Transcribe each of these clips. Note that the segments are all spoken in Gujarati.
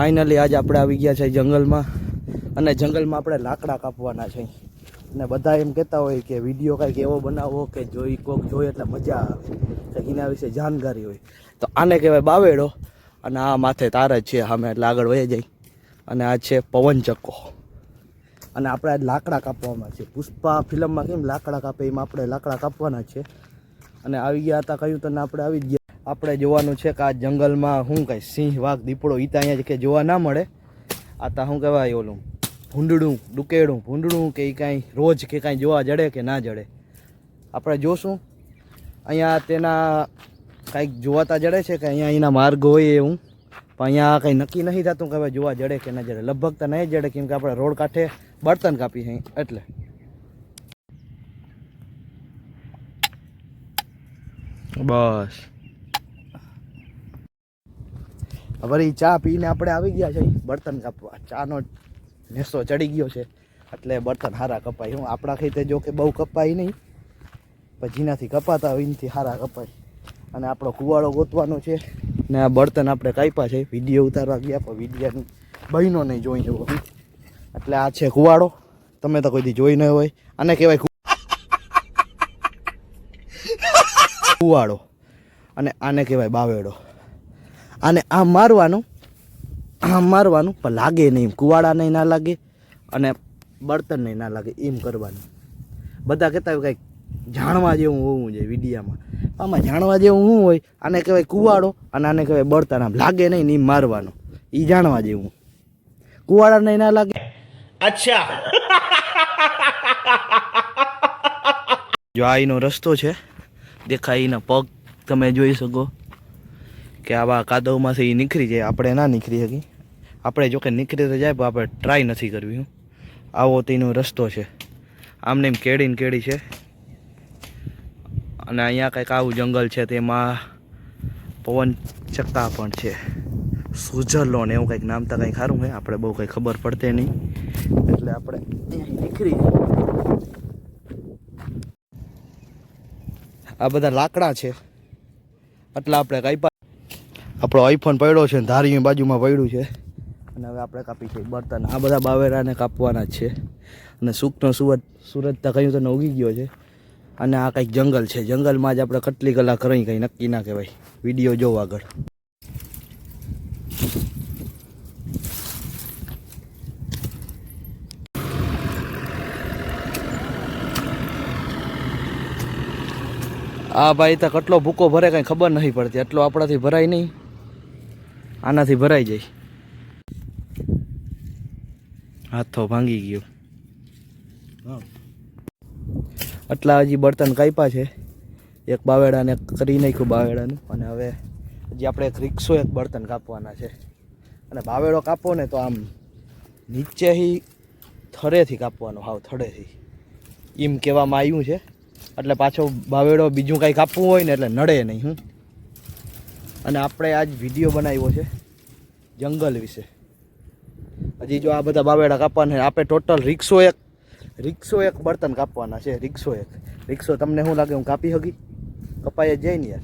ફાઇનલી આજે આપણે આવી ગયા છે જંગલમાં. અને જંગલમાં આપણે લાકડા કાપવાના છે. અને બધા એમ કહેતા હોય કે વીડિયો કાંઈક એવો બનાવો કે જોઈ કોક જોઈ એટલે મજા આવે. કંઈક એના વિશે જાણકારી હોય. તો આને કહેવાય બાવેડો. અને આ માથે તાર જ છે અમે એટલે આગળ વહી જાય અને આ છે પવનચક્કો અને આપણે લાકડા કાપવામાં છે. પુષ્પા ફિલ્મમાં કેમ લાકડા કાપે એમાં આપણે લાકડા કાપવાના છે. અને આવી ગયા હતા કહ્યું તને આપણે આવી ગયા આપણે જોવાનું છે કે આ જંગલમાં શું કાંઈ સિંહ, વાઘ, દીપડો ઈ ત્યાં અહીંયા કે જોવા ના મળે. આ તા શું કહેવાય ઓલું, ભૂંડડું, ડુકેડું, ભૂંડડું કે એ કાંઈ રોજ કે કાંઈ જોવા જડે કે ના જડે. આપણે જોશું. અહીંયા તેના કાંઈક જોવાતા જડે છે કે અહીંયા એના માર્ગ હોય એવું. પણ અહીંયા કંઈ નક્કી નથી થતું કે ભાઈ જોવા જડે કે ના જડે. લગભગ તો નહીં જડે, કેમ કે આપણે રોડ કાંઠે બળતણ કાપી છે એટલે. બસ. વળી ચા પીને આપણે આવી ગયા છે બળતણ કાપવા. ચાનો નેસો ચડી ગયો છે. એટલે બળતણ હારા કપાય. હું આપણા ખેતે જો કે બહુ કપાય નહીં, પણ જેનાથી કપાતા હોય એનાથી હારા કપાય. અને આપણો કુવાડો ગોતવાનો છે. ને આ બળતણ આપણે કાપ્યા છે. વીડિયો ઉતારવા ગયા, પણ વિડીયાની બહેનો નહીં જોઈ જવો એટલે આ છે કુવાડો. તમે તો કોઈ દી જોઈ ન હોય. આને કહેવાય કુવાળો અને આને કહેવાય બાવેડો. અને આમ મારવાનું આમ મારવાનું પણ લાગે નહીં કુવાડા નહીં ના લાગે અને બળતણ નહીં ના લાગે એમ કરવાનું. બધા કહેતા હોય કંઈક જાણવા જેવું હોવું જોઈએ વિડીયામાં. આમાં જાણવા જેવું શું હોય? આને કહેવાય કુવાડો અને આને કહેવાય બળતર આમ લાગે નહીં ને મારવાનું. એ જાણવા જેવું. કુવાડા નહીં ના લાગે. અચ્છા. જો આ એનો રસ્તો છે દેખાય એના પગ તમે જોઈ શકો. કે આવા કાદવમાંથી નીકળી જાય, આપણે ના નીકળી શકી આપણે જોકે નીકળી તો જાય, પણ આપણે ટ્રાય નથી કરવી, હું. આવો તેનો રસ્તો છે. આમને એમ કેડી ને કેડી છે. અને અહીંયા કંઈક આવું જંગલ છે, તેમાં પવન ચક્કા પણ છે. સુઝરલોન એવું કંઈક નામ તો કંઈક સારું છે આપણે બહુ કંઈ ખબર પડતે નહીં. એટલે આપણે નીકળી આ બધા લાકડા છે. એટલે આપણે કાપ્યા આપણો આઈફોન પડ્યો છે ને ધારીની બાજુમાં પડ્યું છે. અને હવે આપણે કાપી છે બર્તન. આ બધા બાવેરાને કાપવાના છે. અને સુખનો સુરત સુરત તો કહ્યું તને ઉગી ગયો છે. અને આ કંઈક જંગલ છે. જંગલમાં જ આપણે કેટલી કલાક રહી કંઈ નક્કી ના કહેવાય. વીડિયો જોવો આગળ. આ ભાઈ તો કેટલો ભૂકો ભરે કંઈ ખબર નથી પડતી. એટલો આપણાથી ભરાય નહીં. આનાથી ભરાઈ જાય. હાથો ભાંગી ગયો. આટલા હજી બર્તન કાપ્યા છે. એક બાવેડાને કરી નાખ્યું બાવેડાનું. અને હવે હજી આપણે એક રિક્ષો એક બર્તન કાપવાના છે. અને બાવેડો કાપો ને તો આમ નીચેથી થડેથી કાપવાનો હાવ થડેથી. એમ કહેવામાં આવ્યું છે. એટલે પાછો બાવેડો બીજું કાંઈ કાપવું હોય ને એટલે નડે નહીં, હું. અને આપણે આજ વીડિયો બનાવ્યો છે જંગલ વિશે. હજી જો આ બધા બાવેડા કાપવાના આપણે ટોટલ રિક્ષો એક રિક્ષો એક બર્તન કાપવાના છે, રિક્ષો એક. રિક્ષો તમને શું લાગે, હું કાપી શકી કપાઈ જ જાય ને યાર.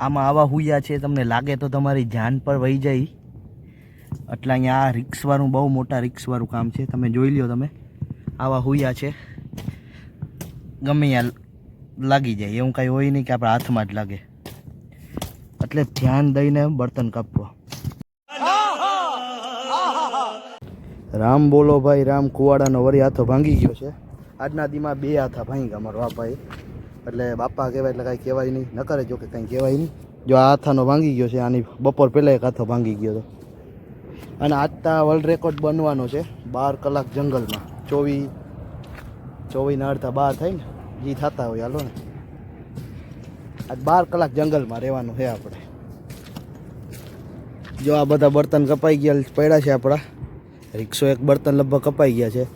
આમાં આવા હુયા છે, તમને લાગે તો તમારી જાન પર વહી જાય. એટલે અહીંયા આ રિક્સવાળું બહુ મોટા રિક્સવાળું કામ છે. તમે જોઈ લ્યો તમે. આવા હુયા છે. ગમે ત્યાં લાગી જાય. એવું કાંઈ હોય નહીં કે આપણા હાથમાં જ લાગે. એટલે ધ્યાન દઈને બર્તન કાપવા રામ બોલો ભાઈ, રામ કુવાડાનો વરી હાથો ભાંગી ગયો છે. આજના દીમાં બે હાથા ભાંગ્યા મારો આ બાપાએ એટલે બાપા કહેવાય એટલે કાંઈ કહેવાય નહીં. ન કરે જો કે કંઈ કહેવાય નહીં. જો આ હાથાનો ભાંગી ગયો છે, આની બપોર પહેલાં એક હાથો ભાંગી ગયો હતો. અને આજતા વર્લ્ડ રેકોર્ડ બનવાનો છે, બાર કલાક જંગલમાં. ચોવીસ ચોવીસના અડધા બાર થાય ને જે થતા હોય, હાલો ને. આજ બાર કલાક જંગલમાં રહેવાનું છે આપણે. જો આ બધા બર્તન કપાઈ ગયા પડ્યા છે આપણા. રિક્ષો એક બર્તન લગભગ કપાઈ ગયા છે.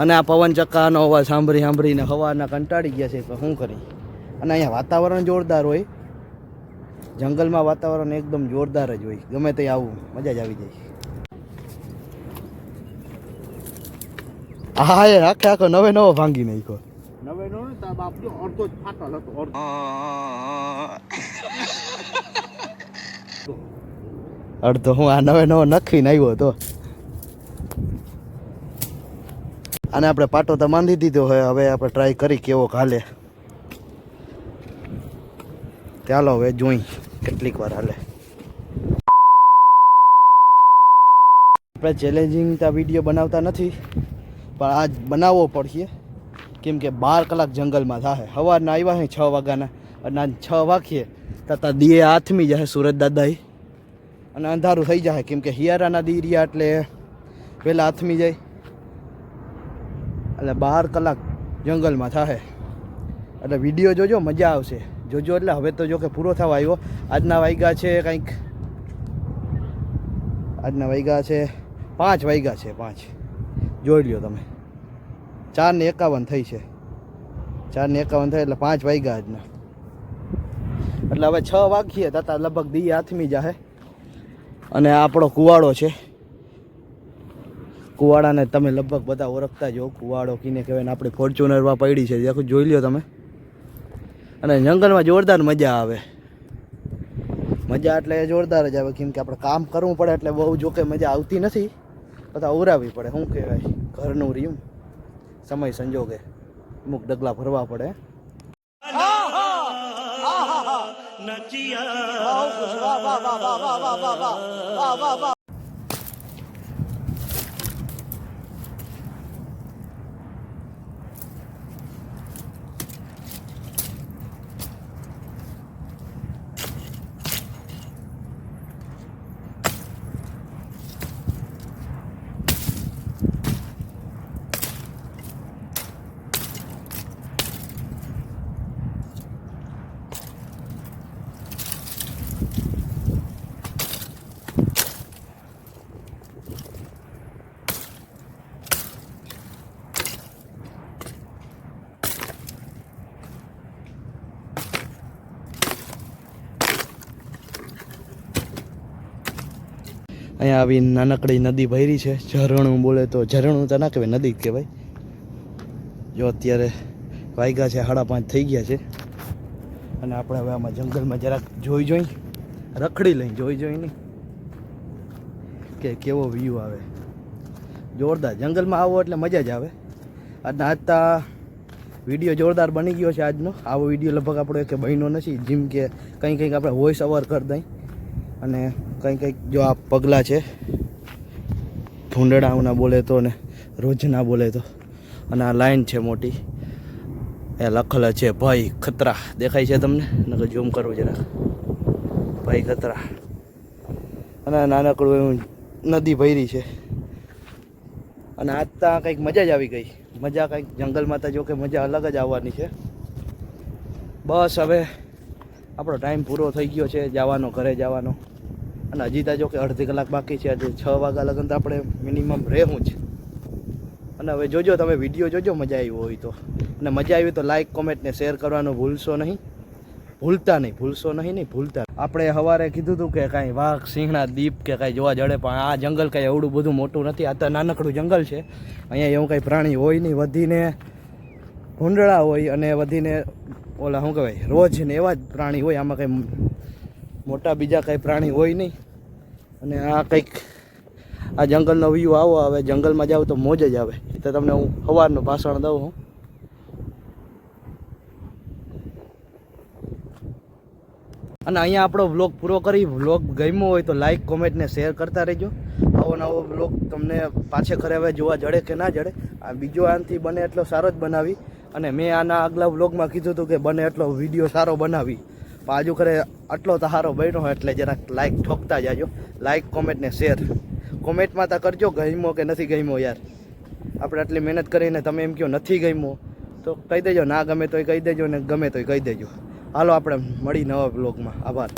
અને આ પવન ચક્કાનો અવાજ સાંભળી સાંભળીને હવાના કંટાળી ગયા છે તો શું કરી અને અહીંયા વાતાવરણ જોરદાર હોય. જંગલમાં વાતાવરણ એકદમ જોરદાર જ હોય. ગમે તે આવું મજા જ આવી જાય. હા એ આખે આખો નવે નવો ભાંગી નાખ્યો. નવે નો ને તા બાપ જો અડધો જ ફાટલ હતો અડધો હું આ નવે નવો નખીને આવ્યો હતો. અને આપણે પાટો તો બાંધી દીધો હોય, હવે આપણે ટ્રાય કરી કેવો હાલે. ચાલો હવે જોઈ કેટલીક વાર હાલે. આપણે ચેલેન્જિંગ તો વીડિયો બનાવતા નથી, પણ આજ બનાવવો પડશે. કેમ કે બાર કલાક જંગલમાં થાય સવારના આવ્યા છે છ વાગ્યાના, અને છ વાગીએ તથા દીએ હાથમી જશે સુરત દાદા અને અંધારું થઈ જશે કેમ કે હિયારાના દી રહ્યા એટલે પહેલાં હાથમી જાય. એટલે બાર કલાક જંગલમાં થશે એટલે વીડિયો જોજો, મજા આવશે. જોજો એટલે હવે તો જો કે પૂરો થવા આવ્યો. આજના વાગ્યા છે કંઈક. આજના વાગ્યા છે પાંચ વાગ્યા છે, પાંચ. જોઈ લ્યો તમે. ચાર ને એકાવન થઈ છે. ચાર ને એકાવન થઈ એટલે પાંચ વાગ્યા આજના. એટલે હવે છ વાગીએ, તાતા લગભગ દી હાથમી જાહે. અને આપણો કુવાડો છે. કુવાડાને તમે લગભગ બધા ઓળખતા જો કુવાડો કીને કહેવાય ને આપણે ફોર્ચ્યુનરમાં પડી છે આખું જોઈ લ્યો તમે અને જંગલમાં જોરદાર મજા આવે મજા એટલે જોરદાર જ આવે કેમ કે આપણે કામ કરવું પડે એટલે બહુ જોકે મજા આવતી નથી બધા ઉરાવવી પડે શું કહેવાય ઘરનું રહ્યું સમય સંજોગે અમુક ડગલા ભરવા પડે અહીંયા આવી નાનકડી નદી ભરી છે. ઝરણું બોલે તો ઝરણું તો ના કહેવાય, નદી જ કહેવાય. જો અત્યારે વાગ્યા છે, સાડા પાંચ થઈ ગયા છે. અને આપણે હવે આમાં જંગલમાં જરાક જોઈ જોઈ, રખડી લઈ જોઈ જોઈ નહીં કે કેવો વ્યૂ આવે. જોરદાર. જંગલમાં આવો એટલે મજા જ આવે. અને આજતા વીડિયો જોરદાર બની ગયો છે આજનો. આવો વીડિયો લગભગ આપણો કે બન્યો નથી. જેમ કે કંઈ કંઈક આપણે વોઇસ ઓવર કરી દઈ. અને કંઈક કંઈક જો આ પગલાં છે ભૂંડડાઓના બોલે તો ને રોજના બોલે તો. અને આ લાઈન છે મોટી. એ લખલ છે, ભાઈ ખતરા. દેખાય છે તમને? નકર ઝૂમ કરવું જરાક. ભાઈ ખતરા. અને નાનકડું એવું નદી ભરી છે. અને આજ ત્યાં કંઈક મજા જ આવી ગઈ. મજા કંઈક જંગલમાં તો જો કે મજા અલગ જ આવવાની છે. બસ હવે આપણો ટાઈમ પૂરો થઈ ગયો છે. જવાનો, ઘરે જવાનો. અને હજી તા જો કે અડધી કલાક બાકી છે, આજે છ વાગ્યા લગન તો આપણે મિનિમમ રહેવું જ. અને હવે જોજો, તમે વીડિયો જોજો, મજા આવી હોય તો. અને મજા આવી તો લાઈક કોમેન્ટ ને શેર કરવાનું ભૂલશો નહીં. ભૂલતા નહીં, ભૂલશો નહીં નહીં, ભૂલતા આપણે સવારે કીધું હતું કે કાંઈ વાઘ સિંહણા દીપ કે કાંઈ જોવા જડે, પણ આ જંગલ કાંઈ એવડું બધું મોટું નથી. આ તો નાનકડું જંગલ છે. અહીંયા એવું કાંઈ પ્રાણી હોય નહીં, વધીને ભૂંડળા હોય અને વધીને ઓલા શું કહેવાય રોજ ને એવા જ પ્રાણી હોય, આમાં કંઈ મોટા બીજા કંઈ પ્રાણી હોય નહીં. અને આ કંઈક આ જંગલનો વ્યૂ આવો આવે, જંગલમાં જાવ તો મોજ જ આવે. એ તો તમને હું સવારનું ભાષણ દઉં હું. અને અહીંયા આપણો વ્લોગ પૂરો કરી વ્લોગ ગમ્યો હોય તો લાઈક કોમેન્ટને શેર કરતા રહેજો. આવો નવો વ્લોગ તમને પાછે ખરે હવે જોવા જડે કે ના જડે. આ બીજો આનાથી બને એટલો સારો જ બનાવી. અને મેં આના આગલા વ્લોગમાં કીધું હતું કે બને એટલો વીડિયો સારો બનાવી. આજુ ખરે આટલો તો સારો બન્યો હોય એટલે જરાક લાઇક ઠોકતા જાજો. લાઇક કોમેન્ટ ને શેર કોમેન્ટમાં તો કરજો ગમ્યો કે નથી ગમ્યો યાર. આપણે આટલી મહેનત કરીને તમે એમ કહો નથી ગમ્યો, તો કહી દેજો. ના ગમે તોય કહી દેજો ને ગમે તોય કહી દેજો. હાલો, આપણે મળી નવા બ્લોગમાં આભાર.